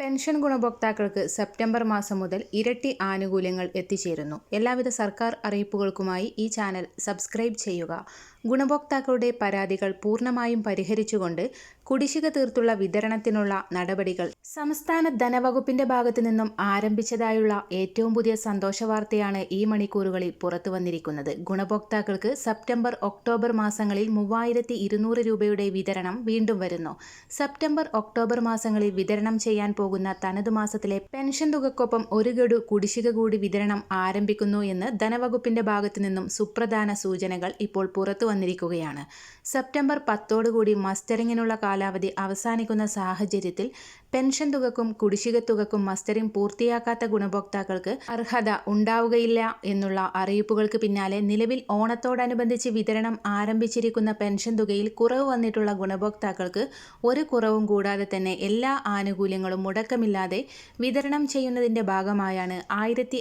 Pension ഗുണഭോക്താക്കൾക്ക് September മാസം മുതൽ ഇരട്ടി ആനുകൂല്യങ്ങൾ എത്തിച്ചേരുന്നു. എല്ലാവിധ സർക്കാർ അറിയിപ്പുകൾക്കുമായി ഈ ചാനൽ സബ്സ്ക്രൈബ് ചെയ്യുക. ഗുണഭോക്താക്കളുടെ പരാതികൾ പൂർണമായും പരിഹരിച്ചുകൊണ്ട് കുടിശ്ശിക തീർത്തുള്ള വിതരണത്തിനുള്ള നടപടികൾ സംസ്ഥാന ധനവകുപ്പിന്റെ ഭാഗത്തു നിന്നും ആരംഭിച്ചതായുള്ള ഏറ്റവും പുതിയ സന്തോഷ വാർത്തയാണ് ഈ മണിക്കൂറുകളിൽ പുറത്തു വന്നിരിക്കുന്നത്. ഗുണഭോക്താക്കൾക്ക് സെപ്റ്റംബർ ഒക്ടോബർ മാസങ്ങളിൽ മൂവായിരത്തി ഇരുന്നൂറ് രൂപയുടെ വിതരണം വീണ്ടും വരുന്നു. സെപ്റ്റംബർ ഒക്ടോബർ മാസങ്ങളിൽ വിതരണം ചെയ്യാൻ പോകുന്ന തനതു മാസത്തിലെ പെൻഷൻ തുകക്കൊപ്പം ഒരു ഗഡു കുടിശ്ശിക കൂടി വിതരണം ആരംഭിക്കുന്നു എന്ന് ധനവകുപ്പിന്റെ ഭാഗത്തു നിന്നും സുപ്രധാന സൂചനകൾ ഇപ്പോൾ പുറത്തു വന്നിരിക്കുകയാണ്. സെപ്റ്റംബർ പത്തോടുകൂടി മസ്റ്ററിങ്ങിനുള്ള കാലാവധി അവസാനിക്കുന്ന സാഹചര്യത്തിൽ പെൻഷൻ തുകക്കും കുടിശ്ശിക തുകക്കും മസ്റ്ററിംഗ് പൂർത്തിയാക്കാത്ത ഗുണഭോക്താക്കൾക്ക് അർഹത ഉണ്ടാവുകയില്ല എന്നുള്ള അറിയിപ്പുകൾക്ക് പിന്നാലെ നിലവിൽ ഓണത്തോടനുബന്ധിച്ച് വിതരണം ആരംഭിച്ചിരിക്കുന്ന പെൻഷൻ തുകയിൽ കുറവ് വന്നിട്ടുള്ള ഗുണഭോക്താക്കൾക്ക് ഒരു കുറവും കൂടാതെ തന്നെ എല്ലാ ആനുകൂല്യങ്ങളും മുടക്കമില്ലാതെ വിതരണം ചെയ്യുന്നതിന്റെ ഭാഗമായാണ് ആയിരത്തി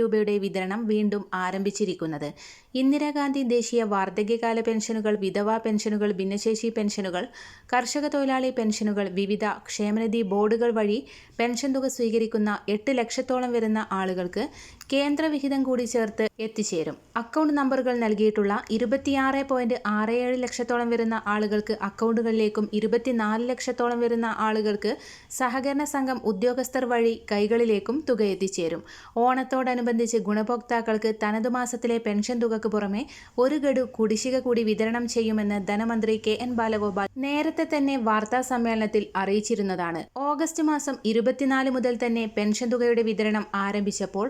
രൂപയുടെ വിതരണം വീണ്ടും ആരംഭിച്ചിരിക്കുന്നത്. ഇന്ദിരാഗാന്ധി ദേശീയ വാർദ്ധക്യകാല പെൻഷനുകൾ വിധവാ പെൻഷനുകൾ ഭിന്നശേഷി പെൻഷനുകൾ കർഷക തൊഴിലാളി പെൻഷനുകൾ വിവിധ ക്ഷേമനിധി ബോർഡുകൾ വഴി പെൻഷൻ തുക സ്വീകരിക്കുന്ന എട്ട് ലക്ഷത്തോളം വരുന്ന ആളുകൾക്ക് കേന്ദ്ര വിഹിതം കൂടി ചേർത്ത് എത്തിച്ചേരും. അക്കൗണ്ട് നമ്പറുകൾ നൽകിയിട്ടുള്ള ഇരുപത്തിയാറ് പോയിന്റ് ആറ് ഏഴ് ലക്ഷത്തോളം വരുന്ന ആളുകൾക്ക് അക്കൗണ്ടുകളിലേക്കും ഇരുപത്തിനാല് ലക്ഷത്തോളം വരുന്ന ആളുകൾക്ക് സഹകരണ സംഘം ഉദ്യോഗസ്ഥർ വഴി കൈകളിലേക്കും തുക എത്തിച്ചേരും. ഓണത്തോടനുബന്ധിച്ച് ഗുണഭോക്താക്കൾക്ക് തനതു മാസത്തിലെ പെൻഷൻ തുകക്ക് പുറമെ ഒരു ഗഡു കുടിശ്ശിക കൂടി വിതരണം ചെയ്യുമെന്ന് ധനമന്ത്രി കെ എൻ ബാലഗോപാൽ നേരത്തെ തന്നെ വാർത്താ സമ്മേളനത്തിൽ അറിയിച്ചിരുന്നതാണ്. ഓഗസ്റ്റ് മാസം ഇരുപത്തിനാല് മുതൽ തന്നെ പെൻഷൻ തുകയുടെ വിതരണം ആരംഭിച്ചപ്പോൾ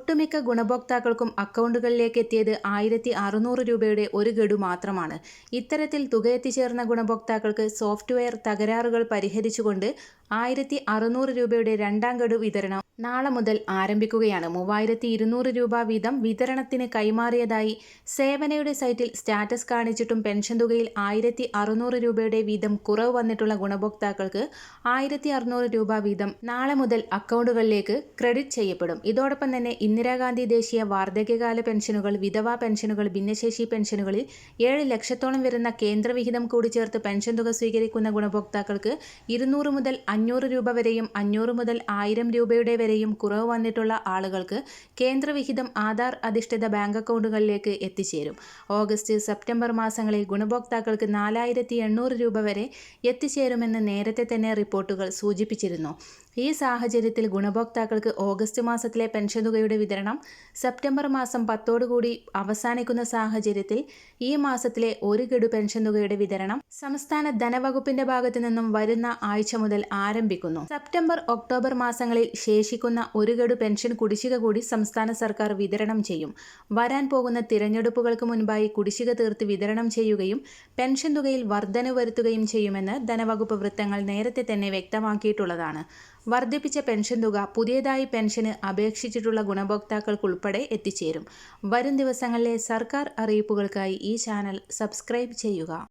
ഒട്ടുമിക്ക ഗുണഭോക്താക്കൾക്കും അക്കൗണ്ടുകളിലേക്ക് എത്തിയത് ആയിരത്തി അറുന്നൂറ് രൂപയുടെ ഒരു ഗഡു മാത്രമാണ്. ഇത്തരത്തിൽ തുക എത്തിച്ചേർന്ന ഗുണഭോക്താക്കൾക്ക് സോഫ്റ്റ്വെയർ തകരാറുകൾ പരിഹരിച്ചുകൊണ്ട് ആയിരത്തി അറുന്നൂറ് രൂപയുടെ രണ്ടാം ഗഡു വിതരണം നാളെ മുതൽ ആരംഭിക്കുകയാണ്. മൂവായിരത്തി ഇരുന്നൂറ് രൂപ വീതം വിതരണത്തിന് കൈമാറിയതായി സേവനയുടെ സൈറ്റിൽ സ്റ്റാറ്റസ് കാണിച്ചിട്ടും പെൻഷൻ തുകയിൽ ആയിരത്തി അറുന്നൂറ് രൂപയുടെ വീതം കുറവ് വന്നിട്ടുള്ള ഗുണഭോക്താക്കൾക്ക് ആയിരത്തി അറുന്നൂറ് രൂപ വീതം നാളെ മുതൽ അക്കൗണ്ടുകളിലേക്ക് ക്രെഡിറ്റ് ചെയ്യപ്പെടും. ഇതോടൊപ്പം തന്നെ ഇന്ദിരാഗാന്ധി ദേശീയ വാർദ്ധക്യകാല പെൻഷനുകൾ വിധവാ പെൻഷനുകൾ ഭിന്നശേഷി പെൻഷനുകളിൽ ഏഴ് ലക്ഷത്തോളം വരുന്ന കേന്ദ്രവിഹിതം കൂടി ചേർത്ത് പെൻഷൻ തുക സ്വീകരിക്കുന്ന ഗുണഭോക്താക്കൾക്ക് ഇരുന്നൂറ് മുതൽ അഞ്ഞൂറ് രൂപ വരെയും അഞ്ഞൂറ് മുതൽ ആയിരം രൂപയുടെ വരെയും കുറവ് വന്നിട്ടുള്ള ആളുകൾക്ക് കേന്ദ്രവിഹിതം ആധാർ അധിഷ്ഠിത ബാങ്ക് അക്കൗണ്ടുകളിലേക്ക് എത്തിച്ചേരും. ഓഗസ്റ്റ് സെപ്റ്റംബർ മാസങ്ങളിൽ ഗുണഭോക്താക്കൾക്ക് നാലായിരത്തി എണ്ണൂറ് രൂപ വരെ എത്തിച്ചേരുമെന്ന് നേരത്തെ തന്നെ റിപ്പോർട്ടുകൾ സൂചിപ്പിച്ചിരുന്നു. ഈ സാഹചര്യത്തിൽ ഗുണഭോക്താക്കൾക്ക് ഓഗസ്റ്റ് മാസത്തിലെ പെൻഷൻ തുകയുടെ വിതരണം സെപ്റ്റംബർ മാസം പത്തോടുകൂടി അവസാനിക്കുന്ന സാഹചര്യത്തിൽ ഈ മാസത്തിലെ ഒരു ഗഡു പെൻഷൻ തുകയുടെ വിതരണം സംസ്ഥാന ധനവകുപ്പിന്റെ ഭാഗത്തു നിന്നും വരുന്ന ആഴ്ച മുതൽ ആരംഭിക്കുന്നു. സെപ്റ്റംബർ ഒക്ടോബർ മാസങ്ങളിൽ ശേഷിക്കുന്ന ഒരു ഗഡു പെൻഷൻ കുടിശ്ശിക കൂടി സംസ്ഥാന സർക്കാർ വിതരണം ചെയ്യും. വരാൻ പോകുന്ന തിരഞ്ഞെടുപ്പുകൾക്ക് മുൻപായി കുടിശ്ശിക തീർത്ത് വിതരണം ചെയ്യുകയും പെൻഷൻ തുകയിൽ വർധന വരുത്തുകയും ചെയ്യുമെന്ന് ധനവകുപ്പ് വൃത്തങ്ങൾ നേരത്തെ തന്നെ വ്യക്തമാക്കിയിട്ടുള്ളതാണ്. വർദ്ധിപ്പിച്ച പെൻഷൻ തുക പുതിയതായി പെൻഷന് അപേക്ഷിച്ചിട്ടുള്ള ഗുണഭോക്താക്കൾക്കുൾപ്പെടെ എത്തിച്ചേരും. വരും ദിവസങ്ങളിലെ സർക്കാർ അറിയിപ്പുകൾക്കായി ഈ ചാനൽ സബ്സ്ക്രൈബ് ചെയ്യുക.